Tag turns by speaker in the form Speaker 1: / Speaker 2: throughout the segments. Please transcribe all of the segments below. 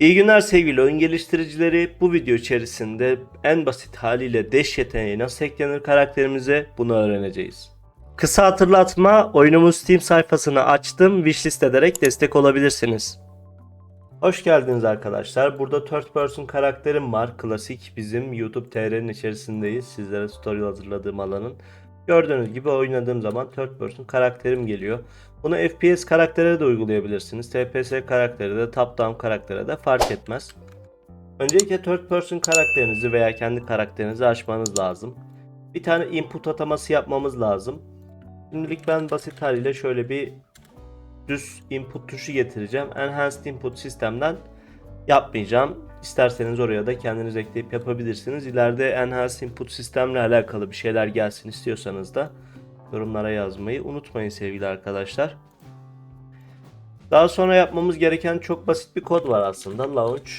Speaker 1: İyi günler sevgili oyun geliştiricileri. Bu video içerisinde en basit haliyle deş yeteneği nasıl eklenir karakterimize bunu öğreneceğiz. Kısa hatırlatma, oyunumuz Steam sayfasını açtım, wishlist ederek destek olabilirsiniz. Hoş geldiniz arkadaşlar. Burada third person karakterim var. Klasik bizim YouTube TR'nin içerisindeyiz. Sizlere tutorial hazırladığım alanın. Gördüğünüz gibi oynadığım zaman third person karakterim geliyor. Bunu FPS karaktere de uygulayabilirsiniz. TPS karakteri de top down karaktere de fark etmez. Öncelikle third person karakterinizi veya kendi karakterinizi açmanız lazım. Bir tane input ataması yapmamız lazım. Şimdilik ben basit haliyle şöyle bir düz input tuşu getireceğim. Enhanced input sistemden yapmayacağım. İsterseniz oraya da kendiniz ekleyip yapabilirsiniz. İleride enhanced input sistemle alakalı bir şeyler gelsin istiyorsanız da yorumlara yazmayı unutmayın sevgili arkadaşlar. Daha sonra yapmamız gereken çok basit bir kod var aslında. Launch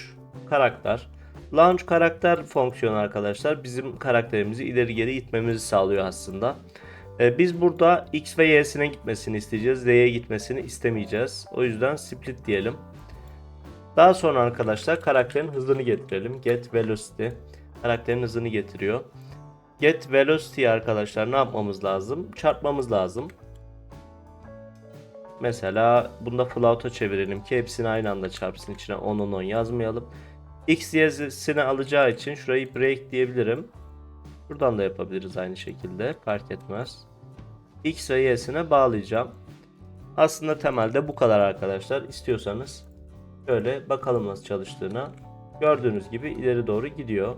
Speaker 1: karakter. Launch karakter fonksiyonu arkadaşlar bizim karakterimizi ileri geri itmemizi sağlıyor aslında. Ee, biz burada X ve Y'sine gitmesini isteyeceğiz. Z'ye gitmesini istemeyeceğiz. O yüzden split diyelim. Daha sonra arkadaşlar karakterin hızını getirelim. Get velocity. Karakterin hızını getiriyor. Get velocity arkadaşlar ne yapmamız lazım? Çarpmamız lazım. Mesela bunda float'a çevirelim ki hepsini aynı anda çarpsın içine 10 10 10 yazmayalım. X y'sini alacağı için şurayı break diyebilirim. Buradan da yapabiliriz aynı şekilde fark etmez. X ve y'sine bağlayacağım. Aslında temelde bu kadar arkadaşlar. İstiyorsanız şöyle bakalım nasıl çalıştığına. Gördüğünüz gibi ileri doğru gidiyor.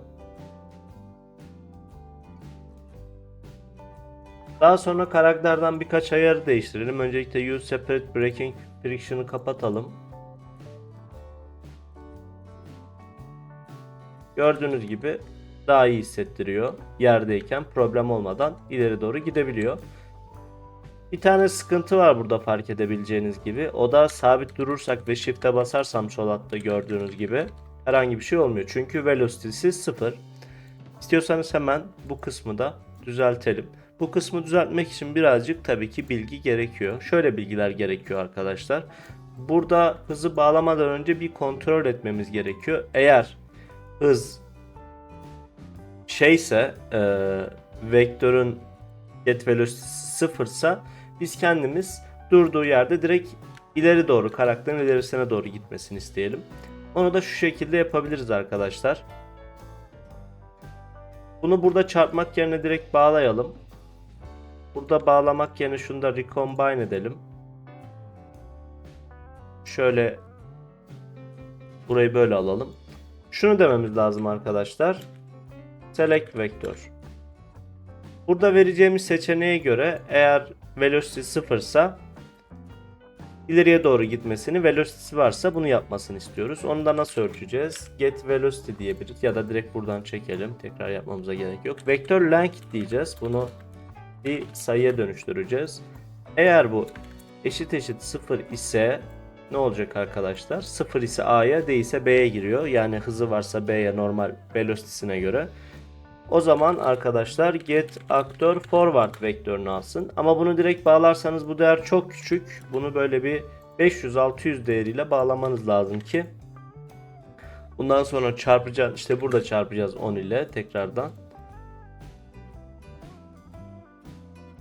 Speaker 1: Daha sonra karakterden birkaç ayarı değiştirelim. Öncelikle Use Separate Breaking Friction'ı kapatalım. Gördüğünüz gibi daha iyi hissettiriyor. Yerdeyken problem olmadan ileri doğru gidebiliyor. Bir tane sıkıntı var burada fark edebileceğiniz gibi. O da sabit durursak ve shift'e basarsam sol gördüğünüz gibi herhangi bir şey olmuyor. Çünkü velocity'si sıfır. İstiyorsanız hemen bu kısmı da düzeltelim. Bu kısmı düzeltmek için birazcık tabii ki bilgi gerekiyor. Şöyle bilgiler gerekiyor arkadaşlar. Burada hızı bağlamadan önce bir kontrol etmemiz gerekiyor. Eğer hız şeyse e, vektörün get velocity'si sıfırsa biz kendimiz durduğu yerde direkt ileri doğru karakterin ilerisine doğru gitmesini isteyelim. Onu da şu şekilde yapabiliriz arkadaşlar. Bunu burada çarpmak yerine direkt bağlayalım. Burada bağlamak yerine şunu da recombine edelim. Şöyle burayı böyle alalım. Şunu dememiz lazım arkadaşlar. Select vektör. Burada vereceğimiz seçeneğe göre eğer velocity sıfırsa ileriye doğru gitmesini, velocity'si varsa bunu yapmasını istiyoruz. Onu da nasıl ölçeceğiz? Get velocity diyebiliriz ya da direkt buradan çekelim. Tekrar yapmamıza gerek yok. Vektör length diyeceğiz. Bunu bir sayıya dönüştüreceğiz. Eğer bu eşit eşit 0 ise ne olacak arkadaşlar? 0 ise A'ya değilse B'ye giriyor. Yani hızı varsa B'ye normal velocity'sine göre. O zaman arkadaşlar get aktör forward vektörünü alsın. Ama bunu direkt bağlarsanız bu değer çok küçük. Bunu böyle bir 500-600 değeriyle bağlamanız lazım ki. Bundan sonra çarpacağız. İşte burada çarpacağız 10 ile tekrardan.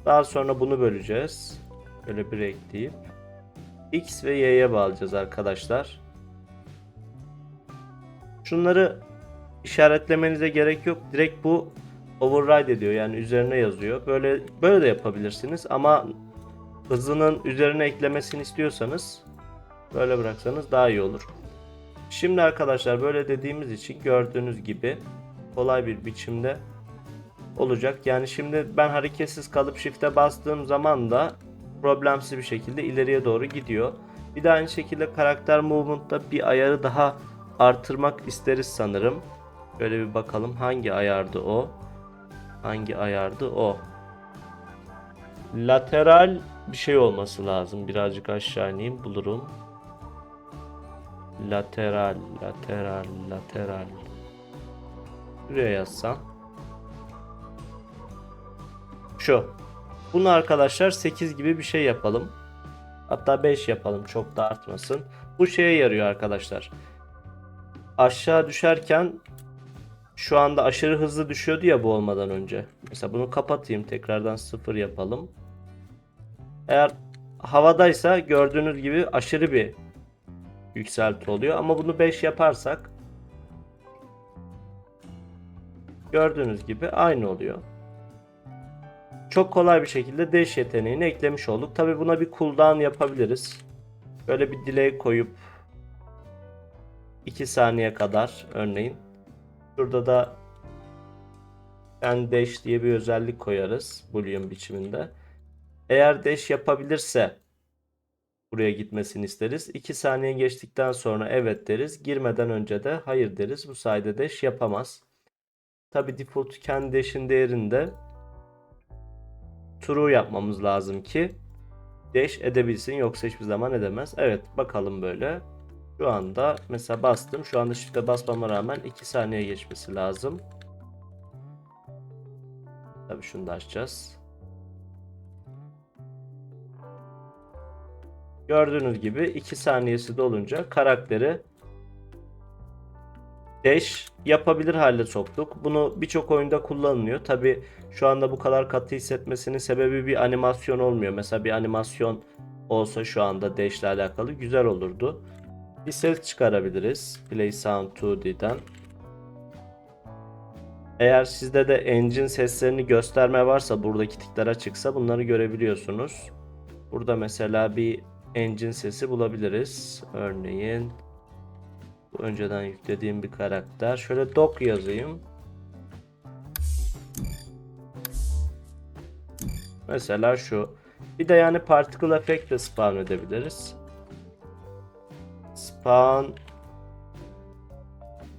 Speaker 1: Daha sonra bunu böleceğiz. Böyle bir ekleyip. X ve Y'ye bağlayacağız arkadaşlar. Şunları işaretlemenize gerek yok. Direkt bu override ediyor. Yani üzerine yazıyor. Böyle böyle de yapabilirsiniz ama hızının üzerine eklemesini istiyorsanız böyle bıraksanız daha iyi olur. Şimdi arkadaşlar böyle dediğimiz için gördüğünüz gibi kolay bir biçimde olacak. Yani şimdi ben hareketsiz kalıp shift'e bastığım zaman da problemsiz bir şekilde ileriye doğru gidiyor. Bir de aynı şekilde karakter movement'ta bir ayarı daha artırmak isteriz sanırım. Böyle bir bakalım hangi ayardı o? Hangi ayardı o? Lateral bir şey olması lazım. Birazcık aşağı ineyim bulurum. Lateral, lateral, lateral. Buraya yazsam. Şu. Bunu arkadaşlar 8 gibi bir şey yapalım. Hatta 5 yapalım çok da artmasın. Bu şeye yarıyor arkadaşlar. aşağı düşerken şu anda aşırı hızlı düşüyordu ya bu olmadan önce. Mesela bunu kapatayım tekrardan sıfır yapalım. Eğer havadaysa gördüğünüz gibi aşırı bir yükselti oluyor ama bunu 5 yaparsak gördüğünüz gibi aynı oluyor. Çok kolay bir şekilde dash yeteneğini eklemiş olduk. Tabi buna bir cooldown yapabiliriz. Böyle bir delay koyup 2 saniye kadar örneğin. Şurada da ben dash diye bir özellik koyarız boolean biçiminde. Eğer dash yapabilirse buraya gitmesini isteriz. 2 saniye geçtikten sonra evet deriz. Girmeden önce de hayır deriz. Bu sayede dash yapamaz. Tabi default kendi dash'in değerinde true yapmamız lazım ki dash edebilsin yoksa hiçbir zaman edemez. Evet bakalım böyle. Şu anda mesela bastım. Şu anda shift'e basmama rağmen 2 saniye geçmesi lazım. Tabii şunu da açacağız. Gördüğünüz gibi 2 saniyesi dolunca karakteri dash yapabilir hale soktuk. Bunu birçok oyunda kullanılıyor. Tabi şu anda bu kadar katı hissetmesinin sebebi bir animasyon olmuyor. Mesela bir animasyon olsa şu anda dash ile alakalı güzel olurdu. Bir ses çıkarabiliriz. Play Sound 2D'den. Eğer sizde de engine seslerini gösterme varsa buradaki tikler açıksa bunları görebiliyorsunuz. Burada mesela bir engine sesi bulabiliriz. Örneğin bu önceden yüklediğim bir karakter. Şöyle doc yazayım. Mesela şu. Bir de yani particle effect de spawn edebiliriz. Spawn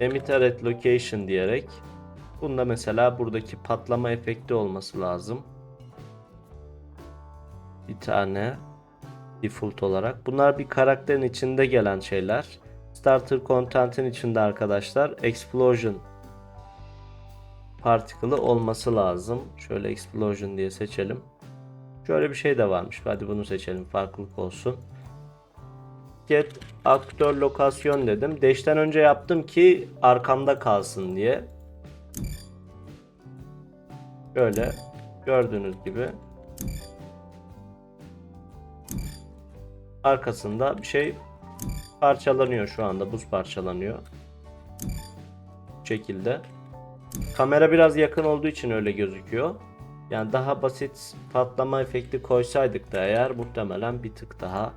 Speaker 1: emitter at location diyerek bunda mesela buradaki patlama efekti olması lazım. Bir tane default olarak. Bunlar bir karakterin içinde gelen şeyler. Starter content'in içinde arkadaşlar explosion particle'ı olması lazım. Şöyle explosion diye seçelim. Şöyle bir şey de varmış. Hadi bunu seçelim. Farklılık olsun. Get aktör lokasyon dedim. Dash'ten önce yaptım ki arkamda kalsın diye. Böyle gördüğünüz gibi arkasında bir şey parçalanıyor şu anda. Buz parçalanıyor. Bu şekilde. Kamera biraz yakın olduğu için öyle gözüküyor. Yani daha basit patlama efekti koysaydık da eğer muhtemelen bir tık daha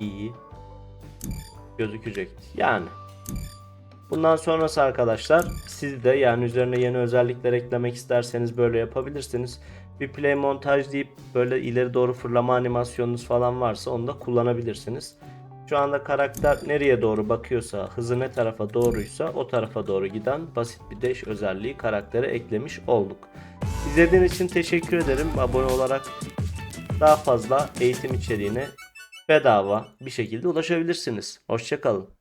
Speaker 1: iyi gözükecekti. Yani bundan sonrası arkadaşlar siz de yani üzerine yeni özellikler eklemek isterseniz böyle yapabilirsiniz. Bir play montaj deyip böyle ileri doğru fırlama animasyonunuz falan varsa onu da kullanabilirsiniz. Şu anda karakter nereye doğru bakıyorsa, hızı ne tarafa doğruysa o tarafa doğru giden basit bir dash özelliği karaktere eklemiş olduk. İzlediğiniz için teşekkür ederim. Abone olarak daha fazla eğitim içeriğine bedava bir şekilde ulaşabilirsiniz. Hoşçakalın.